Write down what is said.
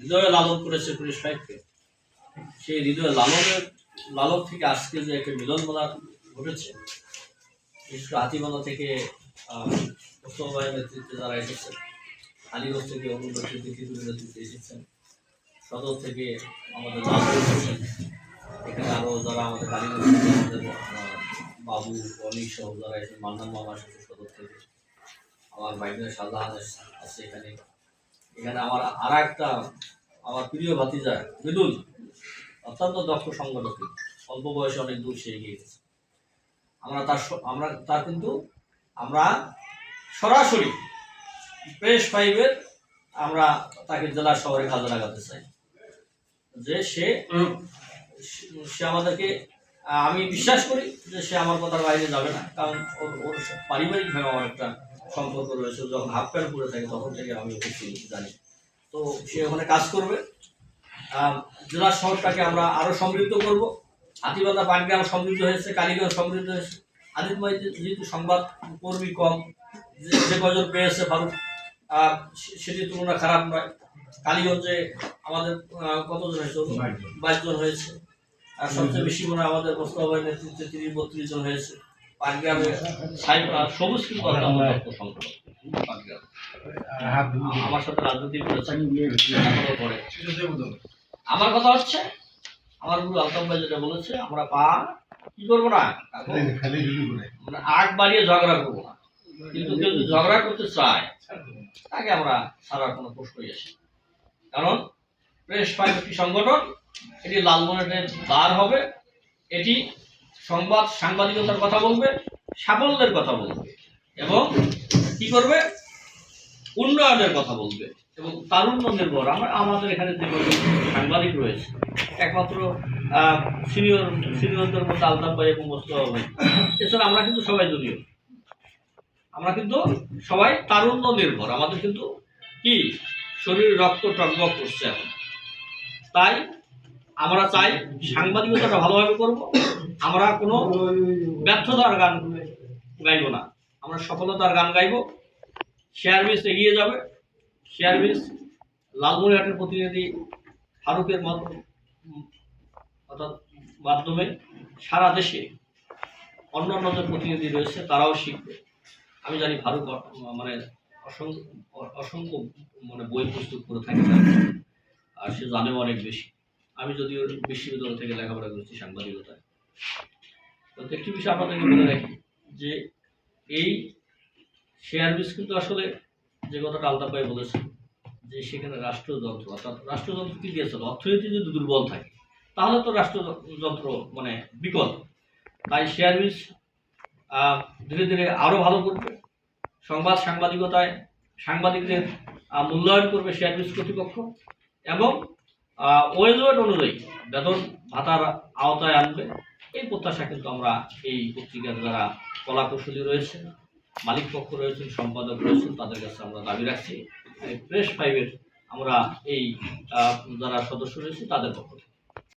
হৃদয়ে লালন করেছে পুলিশ সাহেবকে। সেই হৃদয়ে লালনের, লালন থেকে আজকে যে একটা মিলন মেলা ঘটেছে, বিশেষ করে হাতিমালা থেকে মোস্তফা নেতৃত্বে যারা এসেছেন আলিগঞ্জ থেকে অরুণ তিতুরের নেতৃত্বে এসেছেন, সদর থেকে আমাদের এখানে আরও যারা আমাদের কালীগঞ্জ বাবু, অনিক সহ যারা এসেছেন মান্নান মামা সদর থেকে। আমার শাহজাহান এসে- আছে এখানে। এখানে আমার আর একটা আমার প্রিয় ভাতিজা মৃদুল অত্যন্ত দক্ষ সংগঠক। অল্প বয়সে অনেক দূর সে এগিয়ে গেছে। আমরা তার আমরা তার কিন্তু আমরা সরাসরি প্রেস ফাইভের আমরা তাকে জেলা শহরে কাজে লাগাতে চাই। যে সে সে আমাদেরকে, আমি বিশ্বাস করি যে সে আমার কথার বাইরে যাবে না, কারণ ওর পারিবারিকভাবে আমার একটা সম্পর্ক রয়েছে যখন হাফ প্যান্ট পরে থাকে তখন থেকে আমি ওকে চিনি, জানি। তো সে ওখানে কাজ করবে। জেলা শহরটাকে আমরা আরও সমৃদ্ধ করব। হাতিবান্ধা পাটগ্রাম সমৃদ্ধ হয়েছে কালীগঞ্জ সমৃদ্ধ হয়েছে। আদিতময় যেহেতু সংবাদ কর্মী কম যে কজন পেয়েছে ফারুক আহ, সে- সেটির তুলনা খারাপ নয়। কালীগঞ্জে আমাদের কতজন হয়েছে? বাইশ জন। হয়েছে। আর সবচেয়ে বেশি মনে হয় আমাদের মোস্তফার নেতৃত্বে তিরিশ বত্রিশ জন হয়েছে। সবুজ কিন্তু আমার সাথে রাজনীতি করেছেন এখনও আমার কথা হচ্ছে আমার গুরু আলতাম ভাই যেটা বলেছে আমরা পা কি করব না? মানে আগ বাড়িয়ে ঝগড়া করব না। কিন্তু কেউ যদি ঝগড়া করতে চায় তাকে আমরা ছাড়ার কোনো প্রশ্নই আসে। কারণ প্রেস একটি সংগঠন এটি লালমনের দ্বার হবে এটি সংবাদ সাংবাদিকতার কথা বলবে, সাফল্যের কথা বলবে, এবং কি করবে? উন্নয়নের কথা বলবে, এবং তারুণ্য নির্ভর। আমরা, আমাদের এখানে যে সাংবাদিক রয়েছে, একমাত্র সিনিয়র সিনিয়রদের মধ্যে আলতাফ ভাই এবং মোস্তফা ভাই। এছাড়া আমরা কিন্তু সবাই জুনিয়র। আমরা কিন্তু সবাই তারুণ্য নির্ভর। আমাদের কিন্তু কি? শরীর রক্ত টকবক করছে এখন। তাই আমরা চাই সাংবাদিকতাটা ভালোভাবে করব। আমরা কোনো ব্যর্থতার গান গাইব না। আমরা সফলতার গান গাইব। শেয়ার বিস এগিয়ে যাবে। শেয়ার বিস লালমনিরহাটের প্রতিনিধি ফারুকের মত অর্থাৎ মাধ্যমে সারা দেশে অন্য অন্য যে প্রতিনিধি রয়েছে, তারাও শিখবে। আমি জানি ফারুক মানে অসংখ্য অসংখ্য মানে বই প্রস্তুত করে থাকে আর সে জানেও অনেক বেশি। আমি যদিও বিশ্ববিদ্যালয় থেকে লেখাপড়া করেছি সাংবাদিকতায়। তো একটি বিষয় আপনাদেরকে বলে রাখি, যে এই শেয়ার বিস কিন্তু আসলে যে কথাটা আলতাফ ভাই বলেছেন, যে সেখানে রাষ্ট্রযন্ত্র, অর্থাৎ রাষ্ট্রযন্ত্র কি দিয়েছিল অর্থনীতি যদি দুর্বল থাকে, তাহলে তো রাষ্ট্রযন্ত্র মানে বিকল। তাই শেয়ার বিস ধীরে ধীরে আরও ভালো করবে। সংবাদ সাংবাদিকতায় সাংবাদিকদের মূল্যায়ন করবে শেয়ার বিস কর্তৃপক্ষ। এবং ওয়েজওয়েট অনুযায়ী বেতন ভাতার আওতায় আনবে এই প্রত্যাশা কিন্তু আমরা এই পত্রিকার যারা কলা কৌশলী রয়েছেন, মালিক পক্ষ রয়েছেন, সম্পাদক রয়েছেন, তাদের কাছে আমরা দাবি রাখছি। প্রেস ফাইভের আমরা এই যারা সদস্য রয়েছে তাদের পক্ষ